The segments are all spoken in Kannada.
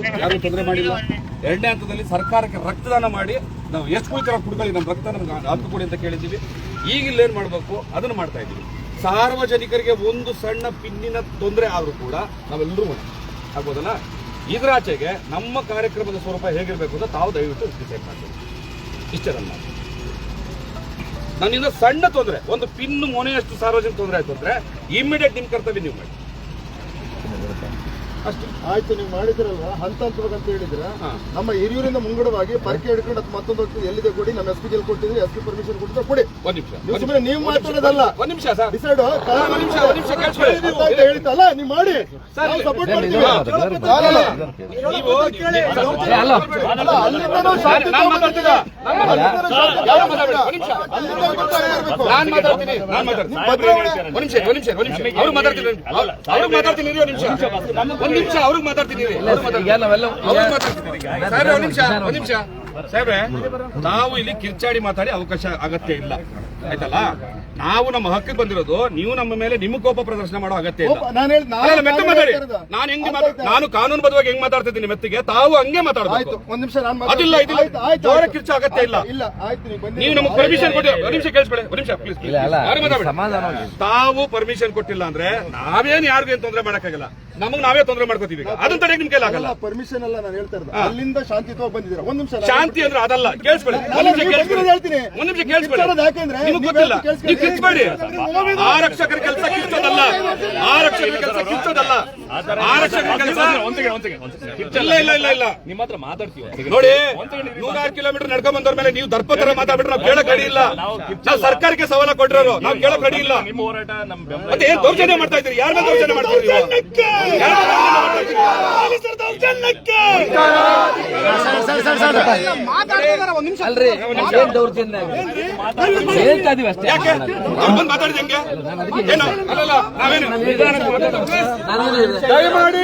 ಯಾರು ತೊಂದರೆ ಮಾಡಿಲ್ಲ. ಎರಡನೇ ಹಂತದಲ್ಲಿ ಸರ್ಕಾರಕ್ಕೆ ರಕ್ತದಾನ ಮಾಡಿ ನಾವು ಎಷ್ಟು ಕುಳಿತರ ಕುಡ್ಕೊಳ್ಳಿ ನಮ್ಮ ರಕ್ತ ನಮ್ಗೆ ಹಕ್ಕು ಕೊಡಿ ಅಂತ ಕೇಳಿದ್ದೀವಿ. ಈಗ ಏನ್ ಮಾಡಬೇಕು? ಅದನ್ನು ಮಾಡ್ತಾ ಇದ್ದೀವಿ. ಸಾರ್ವಜನಿಕರಿಗೆ ಒಂದು ಸಣ್ಣ ಪಿನ್ನಿನ ತೊಂದರೆ ಆದರೂ ಕೂಡ ನಾವೆಲ್ಲರೂ ಆಗ್ಬೋದಲ್ಲ ಇದರಾಚೆಗೆ ನಮ್ಮ ಕಾರ್ಯಕ್ರಮದ ಸ್ವರೂಪ ಹೇಗಿರಬೇಕು ಅಂತ ತಾವು ದಯವಿಟ್ಟು ಡಿಸೈಡ್ ಮಾಡ್ತೀವಿ ಇಷ್ಟೇ ನನ್ನ. ನನ್ನಿಂದ ಸಣ್ಣ ತೊಂದರೆ, ಒಂದು ಪಿನ್ ಮೊನೆಯಷ್ಟು ಸಾರ್ವಜನಿಕ ತೊಂದರೆ ಆಯ್ತು ಅಂದ್ರೆ ಇಮಿಡಿಯೇಟ್ ನಿಮ್ಮ ಕರ್ತವ್ಯ ನೀವು ಮಾಡಿ. ಅಷ್ಟೇ. ಆಯ್ತು ನೀವು ಮಾಡಿದ್ರಲ್ಲ ಹಂತ ಹಂತವಾಗಿ ಅಂತ ಹೇಳಿದ್ರ. ನಮ್ಮ ಹಿರಿಯೂರಿಂದ ಮುಂಗಡವಾಗಿ ಪರ್ಕೆ ಹಿಡ್ಕೊಂಡು ಅದು ಮತ್ತೊಂದು ಹೋಗ್ತದೆ ಎಲ್ಲಿದೆ ಕೊಡಿ ನಮ್ಮ ಎಸ್ ಪಿ ಕೊಟ್ಟಿದ್ರಿ ಎಸ್ ಪಿ ಪರ್ಮಿಷನ್ ಕೊಟ್ಟಿದ್ರೆ ಕೊಡಿ. ಒಂದ್ ನಿಮಿಷ. ನೀವು ಸುಮ್ಮನೆ ನೀವು ಮಾತಾಡೋದಲ್ಲ. ಒಂದ್ ನಿಮಿಷ ಸರ್. ಡಿಸೈಡ್ ಒಂದ್ ನಿಮಿಷ ಒಂದ್ ನಿಮಿಷ ಕೇಳಿಸ್ಕೊಳ್ಳಿ. ಹೇಳಿದ್ದಲ್ಲ ನೀವು ಮಾಡಿ. ನಾವು ಸಪೋರ್ಟ್ ಮಾಡ್ತೀವಿ. ಅಲ್ಲ, ನೀವು ಅಲ್ಲ, ಅಲ್ಲಿಂದನೂ ಶಾಂತಿ ನಾನು ಮಾತಾಡ್ತೀನಿ. ಯಾರು ಮಾತಾಡ್ಬೇಡಿ. ಒಂದ್ ನಿಮಿಷ. ಅಲ್ಲಿಂದ ಮಾತಾಡ್ಬೇಕು. ನಾನ್ ಮಾತಾಡ್ತೀನಿ. ನಾನ್ ಮಾತಾಡ್ತೀನಿ. ಒಂದ್ ನಿಮಿಷ ಒಂದ್ ನಿಮಿಷ ಒಂದ್ ನಿಮಿಷ. ಅವ್ರು ಮಾತಾಡ್ತೀನಿ ಅವ್ರಿಗೆ ಮಾತಾಡ್ತೀನಿ ಇರಿ ಒಂದ್ ನಿಮಿಷ. ಒಂದ್ ನಿಮಿಷ ಅವ್ರಿಗೆ ಒಂದ್ ನಿಮಿಷ ಸಾಹೇಬ್ರೆ ನಾವು ಇಲ್ಲಿ ಕಿರ್ಚಾಡಿ ಮಾತಾಡಿ ಅವಕಾಶ ಅಗತ್ಯ ಇಲ್ಲ. ಆಯ್ತಲ್ಲ? ನಾವು ನಮ್ಮ ಹಕ್ಕಿಗೆ ಬಂದಿರೋದು ನೀವು ನಮ್ಮ ಮೇಲೆ ನಿಮ್ಮ ಕೋಪ ಪ್ರದರ್ಶನ ಮಾಡೋ ಅಗತ್ಯ ಇಲ್ಲ. ನಾನು ಹೇಳಿದ್ ಮೆತ್ತ ಮಾತಾಡಿ. ನಾನು ನಾನು ಹೆಂಗೆ? ನಾನು ಕಾನೂನು ಬದವಾಗಿ ಹೆಂಗ್ ಮಾತಾಡ್ತಿದ್ದೀನಿ ಮೆತ್ತಿಗೆ? ತಾವು ಹಂಗೆ ಆಯ್ತು ಮಾತಾಡ್ಬೇಕು ಒಂದ್ ನಿಮಿಷ ಅದಿಲ್ಲ, ಇದಿಲ್ಲ. ಕಿರ್ಚೋ ಅಗತ್ಯ ಇಲ್ಲ. ಇಲ್ಲ ಆಯ್ತು ನೀವು ನಮಗೆ ಪರ್ಮಿಷನ್ ಕೊಡಿ ಒಂದ್ ನಿಮಿಷ ಕೇಳಿಸ್ಬೇಡಿ ಒಂದ್ ನಿಮಿಷ ಪ್ಲೀಸ್ ಯಾರು ಮಾತಾಡ್ಬೇಡಿ? ಸಮಾಧಾನವಾಗಿ ತಾವು ಪರ್ಮಿಷನ್ ಕೊಟ್ಟಿಲ್ಲ ಅಂದ್ರೆ ನಾವೇನ್ ಯಾರಿಗೂ ಏನ್ ತೊಂದರೆ ಮಾಡಕ್ಕಾಗಲ್ಲ. ನಮಗ್ ನಾವೇ ತೊಂದರೆ ಮಾಡ್ಕೋತೀವಿ. ಅದನ್ನ ತಡೆಯಕ್ ನಿಮ್ ಕೈಲಾಗಲ್ಲ. ಪರ್ಮಿಷನ್ ಅಲ್ಲ ನಾನು ಹೇಳ್ತಾ ಇರೋದು. ಅಲ್ಲಿಂದ ಶಾಂತಿಯುತವಾಗಿ ಬಂದಿದ್ದೀರಾ? ಒಂದ್ ನಿಮಿಷ ಶಾಂತಿ ಅಂದ್ರೆ ಅದಲ್ಲ ಕೇಳಿಸ್ಬೇಡಿ. ನಾನು ಒಂದ್ ನಿಮಿಷ ಕೇಳಿಸ್ಬೇಡಿ. ಹೇಳ್ತೀನಿ. ಒಂದ್ ನಿಮಿಷ ಕೇಳಿಸ್ಬೇಡಿ. ಯಾಕೆಂದ್ರೆ ನಿಮ್ಗೆ ಗೊತ್ತಿಲ್ಲ. ನೀವು ಕಿಚ್ಚಬೇಡಿ ಆರಕ್ಷಕರ ಕೆಲಸ ಕಿಚ್ಚೋದಲ್ಲ. ಆರಕ್ಷಕರ ಕೆಲಸ ಕಿಚ್ಚೋದಲ್ಲ. ಆರಕ್ಷಕರ ಕೆಲಸ ಇಲ್ಲ ಇಲ್ಲ ಇಲ್ಲ ಇಲ್ಲ. ನಿಮ್ಮ ಹತ್ರ ಮಾತಾಡ್ತೀವಿ ನೋಡಿ ನೂರಾರು ಕಿಲೋಮೀಟರ್ ನಡ್ಕೊಂಡ್ ಬಂದವ್ರ ಮೇಲೆ ನೀವು ದರ್ಪ ತರ ಮಾತಾಡ್ಬಿಟ್ರೆ ನಾವು ಕೇಳಕ್ ರೆಡಿ ಇಲ್ಲ. ನಾವು ಸರ್ಕಾರಕ್ಕೆ ಸವಾಲ ಕೊಟ್ಟಿರೋರು ನಾವು ಕೇಳಕ್ ರೆಡಿ ಇಲ್ಲ. ನಿಮ್ಮ ಹೋರಾಟ ನಮ್ಮ ಬೆಂಬಲ ಮತ್ತೆ ಏನ್ ದೌರ್ಜನ್ಯ ಮಾಡ್ತಾ ಇದ್ದೀರಿ? ಯಾರ ಮೇಲೆ ದೌರ್ಜನ್ಯ ಮಾಡ್ತಾ ಇದ್ದೀರಿ ದಯಮಾಡಿ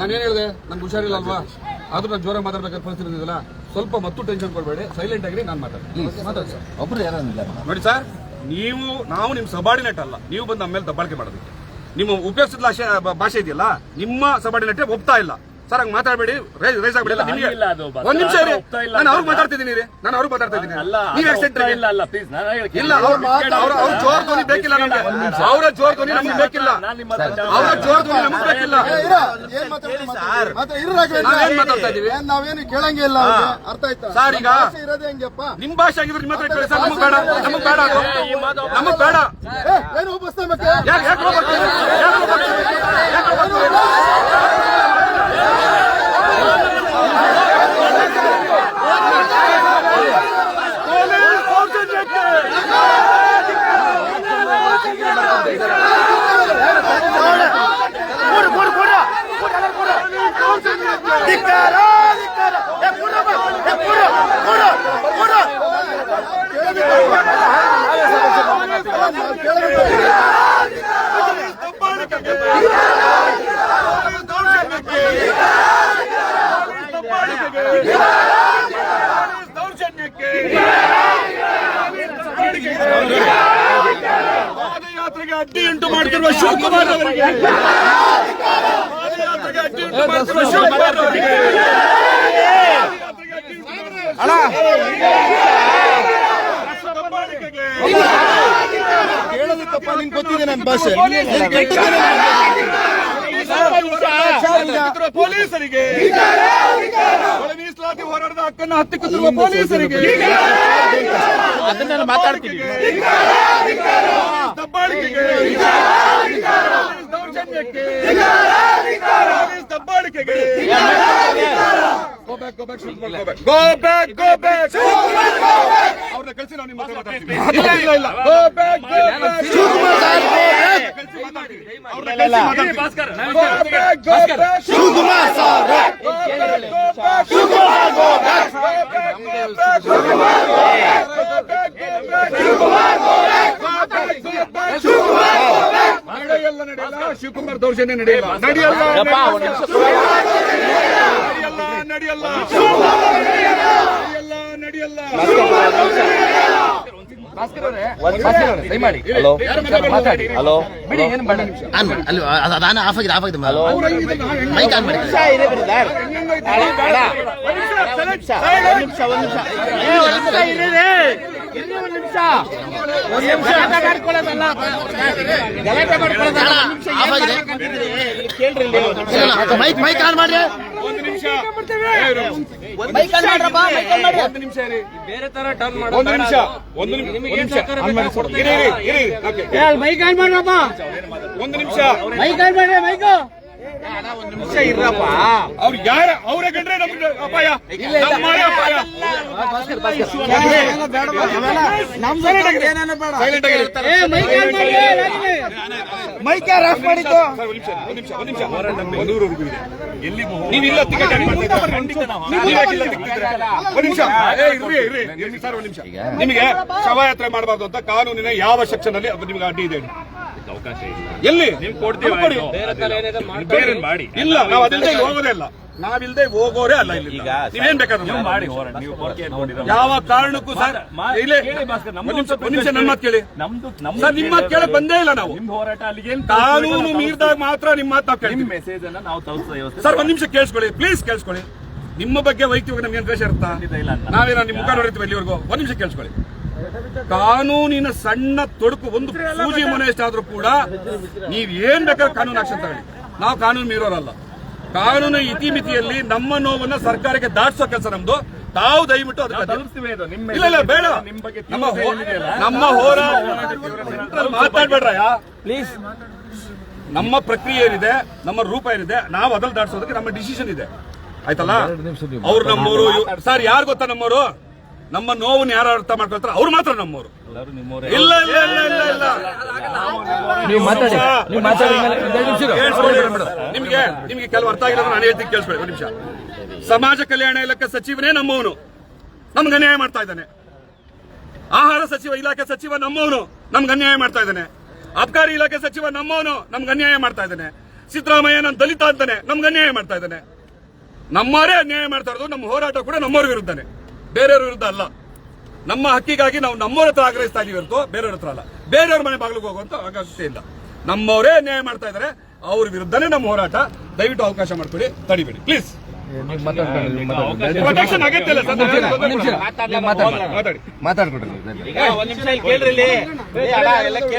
ನಾನೇನು ಹೇಳಿದೆ? ಹುಷಾರಿಲ್ಲ ಅಲ್ವಾ? ಆದ್ರೂ ನಾನು ಜೋರ ಮಾತಾಡ್ಬೇಕಾದ ಪರಿಸ್ಥಿತಿ ಸ್ವಲ್ಪ ಮತ್ತೂ ಟೆನ್ಷನ್ ಕೊಡಬೇಡಿ. ಸೈಲೆಂಟ್ ಆಗಿ ನಾನು ಮಾತಾಡ್ತೀನಿ. ಒಬ್ರು ಯಾರಿಲ್ಲ ನೋಡಿ ಸರ್. ನೀವು, ನಾವು ನಿಮ್ಮ ಸಬಾರ್ಡಿನೇಟ್ ಅಲ್ಲ. ನೀವು ಬಂದು ನಮ್ಮ ಮೇಲೆ ದಬ್ಬಾಳಿಕೆ ಮಾಡೋದಕ್ಕೆ. ನಿಮ್ಮ ಉಪಯೋಗಿಸಿದ ಭಾಷೆ ಇದೆಯಲ್ಲ, ನಿಮ್ಮ ಸಬಾರ್ಡಿನೇಟ್ ಒಪ್ತಾ ಇಲ್ಲ. ಸರ್ ಹಂಗ್ ಮಾತಾಡಬೇಡಿ. ರೈಸ್ ಆಗ್ಬಿಡಿಲ್ಲ ನಿಮಗೆ ಹಂಗಿಲ್ಲ ಒಂದ್ ನಿಮಿಷ ಇರಿ. ನಾನು ಅವ್ರಿಗೆ ಮಾತಾಡ್ತಿದ್ದೀನಿ ರೀ ನಾನು ಅವ್ರಿಗೆ ಮಾತಾಡ್ತಿದ್ದೀನಿ ಅಲ್ಲ ನೀವು ಯಾಕೆ ಇಲ್ಲ ಅಲ್ಲ ಪ್ಲೀಸ್. ಇಲ್ಲ ಅವ್ರ ಅವ್ರ ಅವ್ರ ಜೋರ್ ಧ್ವನಿ ಬೇಕಿಲ್ಲ ನಮ್ಗೆ. ಅವರ ಜೋರ್ ಧ್ವನಿ ನಮ್ಗೆ ಬೇಕಿಲ್ಲ. ಅವರ ಜೋರ್ ಧ್ವನಿ ನಮ್ಗೆ ಬೇಕಿಲ್ಲ. ಏನ್ ನಾವೇನ್ ಮಾತಾಡ್ತಾ ಇದೀವಿ? ಏನ್ ನಾವೇನು ಕೇಳಂಗೆ ಇಲ್ಲ ಅರ್ಥ ಆಯ್ತಾ? ಸರ್, ಈಗ- ಇರೋದೇ ಹೆಂಗಪ್ಪ? ನಿಮ್ ಭಾಷೆ ಆಗಿದ್ರೆ ನಿಮ್ಮ ಹತ್ರ ಕೇಳಿ ಸರ್ ನಮಗ್ ಬೇಡ ನಮಗ್ ಬೇಡ. ನಮಗ್ ಬೇಡ. ಏ, ಏನು ಒಪ್ಪಿಸ್ತಾ ಮತ್ತೆ? ಯಾಕೆ ಯಾಕೆ? ಯಾಕೆ ಹೋಗ್ಬರ್ತೀರಿ? ಯಾಕೆ ಹೋಗ್ಬರ್ತೀರಿ? ಪೊಲೀಸ್ ದೌರ್ಜನ್ಯಕ್ಕೆ! ಪೊಲೀಸ್ ದೌರ್ಜನ್ಯಕ್ಕೆ! ಪಾದಯಾತ್ರೆಗೆ ಅಡ್ಡಿ ಉಂಟು ಮಾಡ್ತಿರುವ ಶಿವಕುಮಾರ್ ಅವರಿಗೆ ಕೇಳೋದಕ್ಕಪ್ಪ ನಿಂಗೆ ಗೊತ್ತಿದೆ ನನ್ನ ಭಾಷೆ ಪೊಲೀಸರಿಗೆ ಮೀಸಲಾತಿ ಹೋರಾಟದ ಹಕ್ಕನ್ನು ಹತ್ತಿಕ್ಕುತ್ತಿರುವ ಪೊಲೀಸರಿಗೆ ಅದನ್ನ ಮಾತಾಡ್ತೀನಿ ದಬ್ಬಾಳಿಕೆಗೆ ದೌರ್ಜನ್ಯಕ್ಕೆ ದಬ್ಬಾಳಿಕೆಗೆ go back go back go back go back ಅವ್ರನ್ನ ಕಳಿಸಿ ನಾವು ನಿಮ್ಮ ಮಾತಾಡ್ತೀವಿ. ದೌರ್ಜನ್ಯ ನಡೆಯಲ್ಲ ನಡೆಯಲ್ಲ ನಡೆಯಲ್ಲ ನಡೆಯಲ್ಲ ಹಲೋ ಮಾತಾಡಿ ಹಲೋ ಬಿಡಿ ಏನು ಬೇಡ ಆನ್ ಮಾಡಿ ಅಲ್ಲಿ ಅದು ಅದು ಆನ್ ಮಾಡ್ಕೊಳ್ಳೋದಲ್ಲ ಆಫ್ ಆಗಿದೆ ಮೈಕ್ ಆನ್ ಮಾಡಿ ಮೈಕ್ ಮೈಕ್ ಆನ್ ಮಾಡ್ರಿ ಒಂದು ನಿಮಿಷ ಮೈಕ್ ಆನ್ ಮಾಡ್ರಪ್ಪ ಮೈಕ್ ಆನ್ ಮಾಡ್ರಿ ಒಂದು ನಿಮಿಷ ಇರಿ ಒಂದು ನಿಮಿಷ ಒಂದು ನಿಮಿಷ ಒಂದು ನಿಮಿಷ ಇರಿ, ಇರಿ, ಇರಿ, ಇರಿ. ಓಕೆ. ಮೈಕ್ ಆನ್ ಮಾಡ್ರಪ್ಪ ಒಂದು ನಿಮಿಷ ಮೈಕ್ ಆನ್ ಮಾಡ್ರಿ ಮೈಕ್ ಅವ್ರು ಯಾರ ಅವರೇ ಕಂಡ್ರೆ ನಮ್ಗೆ ಅಪಾಯ. ನಮ್ಮವರೇ ಅಪಾಯ. Silent ಆಗಿರಿ. ಮೈಕ್ ಆಫ್ ಮಾಡಿದ್ದು. ಸರ್, ಒಂದ್ ನಿಮಿಷ, ಒಂದ್ ನಿಮಿಷ, ಒಂದ್ ನಿಮಿಷ. ಒಂದೂರವರೆಗೂ ಇದೆ. ನೀವಿಲ್ಲ ಟಿಕೆಟ್ ಯಾಕೆ ಮಾಡ್ತಾ ನೀವು ಯಾಕೆ ಇಲ್ಲ ತಿಕ್ತಿದ್ದೀರಾ? ಒಂದ್ ನಿಮಿಷ. ಏ, ಇರ್ರಿ, ಇರ್ರಿ, ಇರ್ರಿ, ಸರ್ ಒಂದ್ ನಿಮಿಷ. ನಿಮಗೆ ಶವಯಾತ್ರೆ ಮಾಡಬಾರ್ದು ಅಂತ ಕಾನೂನಿನ ಯಾವ ಸೆಕ್ಷನ್ ಅಲ್ಲಿ ಅದು ನಿಮಗೆ ಅಡ್ಡಿ ಇದೆ ಹೇಳಿ? ಎಲ್ಲಿ? ನಿಮ್ ಬೇರೆ ಮಾಡಿ. ಇಲ್ಲ ನಾವು ಅದಿಲ್ಲದೆ ಇಲ್ಲಿ ಹೋಗೋದೇ ಇಲ್ಲ. ನಾವಿಲ್ದೆ ಹೋಗೋರೇ ಅಲ್ಲ ಇಲ್ಲಿ ನೀವೇನ್ ಬೇಕಾದ್ರೆ ಮಾಡಿ. ಯಾವ ಕಾರಣಕ್ಕೂ ಸರ್ ಇಲ್ಲೇ ಒಂದ್ ನಿಮಿಷ ಒಂದ್ ನಿಮಿಷ ನನ್ನ ಮಾತು ಕೇಳಿ. ನಮ್ದು ಸರ್ ನಿಮ್ಮ ಮಾತು ಕೇಳಕ್ ಬಂದೇ ಇಲ್ಲ ನಾವು. ನಿಮ್ ಹೋರಾಟ ಅಲ್ಲಿಗೆ ಕಾನೂನು ಮೀರಿದಾಗ ಮಾತ್ರ ನಿಮ್ಮ ಮಾತು ನಾವು ನಿಮ್ಮ ಮೆಸೇಜ್ ಅನ್ನ ನಾವು ತಲುಪಿಸೋ ವ್ಯವಸ್ಥೆ ಸರ್ ಒಂದ್ ನಿಮಿಷ ಕೇಳಿಸ್ಕೊಳ್ಳಿ. ಪ್ಲೀಸ್ ಕೇಳಿಸ್ಕೊಳ್ಳಿ. ನಿಮ್ಮ ಬಗ್ಗೆ ವೈಯಕ್ತಿಕ ನಮ್ಗೆ ದ್ವೇಷ ಇರುತ್ತಾ? ಇಲ್ಲ. ನಾವೇನ ನಿಮ್ಮ ಮುಖ ನೋಡಿರ್ತೀವಿ ಇಲ್ಲಿವರೆಗೂ ಒಂದ್ ನಿಮಿಷ ಕೇಳಿಸ್ಕೊಳ್ಳಿ. ಕಾನೂನಿನ ಸಣ್ಣ ತೊಡಕು ಒಂದು ಸೂಜಿ ಮನೆ ಎಷ್ಟಾದ್ರೂ ಕೂಡ ನೀವ್ ಏನ್ ಬೇಕಾದ್ರೆ ಕಾನೂನು ಆಕ್ಷನ್ ತಗೊಳ್ಳಿ ನಾವು ಕಾನೂನು ಮೀರೋರಲ್ಲ. ಕಾನೂನು ಇತಿಮಿತಿಯಲ್ಲಿ ನಮ್ಮ ನೋವನ್ನ ಸರ್ಕಾರಕ್ಕೆ ದಾಟಿಸೋ ಕೆಲಸ ನಮ್ದು. ತಾವು ದಯವಿಟ್ಟು ಇಲ್ಲ ಇಲ್ಲ ಬೇಡ. ನಮ್ಮ ಹೋರಾಟ ಮಾತಾಡ್ಬೇಡ್ರಯ್ಯ. ಪ್ಲೀಸ್. ನಮ್ಮ ಪ್ರಕ್ರಿಯೆ ಏನಿದೆ ನಮ್ಮ ರೂಪ ಏನಿದೆ ನಾವು ಅದಲ್ ದಾಟಿಸೋದಕ್ಕೆ ನಮ್ಮ ಡಿಸಿಷನ್ ಇದೆ. ಆಯ್ತಲ್ಲ? ಅವ್ರು ನಮ್ಮವರು ಸರ್ ಯಾರು ಗೊತ್ತಾ ನಮ್ಮವರು ನಮ್ಮ ನೋವನ್ನು ಯಾರು ಅರ್ಥ ಮಾಡ್ಕೊಳ್ತಾರೆ ಅವ್ರು ಮಾತ್ರ ನಮ್ಮವರು. ಎಲ್ಲರೂ ನಿಮ್ಮವರೇ. ಇಲ್ಲ ಇಲ್ಲ ಇಲ್ಲ ಇಲ್ಲ ಇಲ್ಲ. ನೀವು ಮಾತಾಡಿ ನೀವು ಮಾತಾಡಿ ಮೇಲೆ ಎರಡು ನಿಮಿಷ ಇರು. ಕೇಳಿಸ್ಕೊಳ್ಳಿ. ನಿಮ್ಗೆ ನಿಮ್ಗೆ ಕೆಲವು ಅರ್ಥ ಆಗಿಲ್ಲ ನಾನು ಹೇಳ್ತೀನಿ ಕೇಳಿಸ್ಬೇಕು ಒಂದು ನಿಮಿಷ. ಸಮಾಜ ಕಲ್ಯಾಣ ಇಲಾಖೆ ಸಚಿವನೇ ನಮ್ಮವನು. ನಮ್ಗೆ ಅನ್ಯಾಯ ಮಾಡ್ತಾ ಇದ್ದಾನೆ. ಆಹಾರ ಸಚಿವ ಇಲಾಖೆ ಸಚಿವ ನಮ್ಮವನು. ನಮ್ಗೆ ಅನ್ಯಾಯ ಮಾಡ್ತಾ ಇದ್ದಾನೆ. ಅಬ್ಕಾರಿ ಇಲಾಖೆ ಸಚಿವ ನಮ್ಮವನು. ನಮ್ಗೆ ಅನ್ಯಾಯ ಮಾಡ್ತಾ ಇದ್ದಾನೆ. ಸಿದ್ದರಾಮಯ್ಯ ನಾನು ದಲಿತ ಅಂತಾನೆ. ನಮ್ಗೆ ಅನ್ಯಾಯ ಮಾಡ್ತಾ ಇದ್ದಾನೆ. ನಮ್ಮವರೇ ಅನ್ಯಾಯ ಮಾಡ್ತಾ ಇರೋದು ನಮ್ಮ ಹೋರಾಟ ಕೂಡ ನಮ್ಮವ್ರ ವಿರುದ್ಧನೇ. ಬೇರೆಯವ್ರ ವಿರುದ್ಧ ಅಲ್ಲ. ನಮ್ಮ ಹಕ್ಕಿಗಾಗಿ ನಾವು ನಮ್ಮವ್ರ ಹತ್ರ ಆಗ್ರಹಿಸ್ತಾ ಇದೀವಿ ಹೊರತು ಬೇರೆಯವ್ರ ಹತ್ರ ಅಲ್ಲ. ಬೇರೆಯವ್ರ ಮನೆ ಬಾಗಿಲಿಗೆ ಹೋಗುವಂತ ಅವಕಾಶ ಇಲ್ಲ. ನಮ್ಮವರೇ ನ್ಯಾಯ ಮಾಡ್ತಾ ಇದ್ದಾರೆ ಅವ್ರ ವಿರುದ್ಧನೇ ನಮ್ಮ ಹೋರಾಟ. ದಯವಿಟ್ಟು ಅವಕಾಶ ಮಾಡ್ಕೊಡಿ ತಡಿಬೇಡಿ. ಪ್ಲೀಸ್. ಪ್ರೊಟೆಕ್ಷನ್ ಅಗತ್ಯ ಇಲ್ಲ ಸರ್. ಮಾತಾಡ್ಕೊಡ್ರಿ.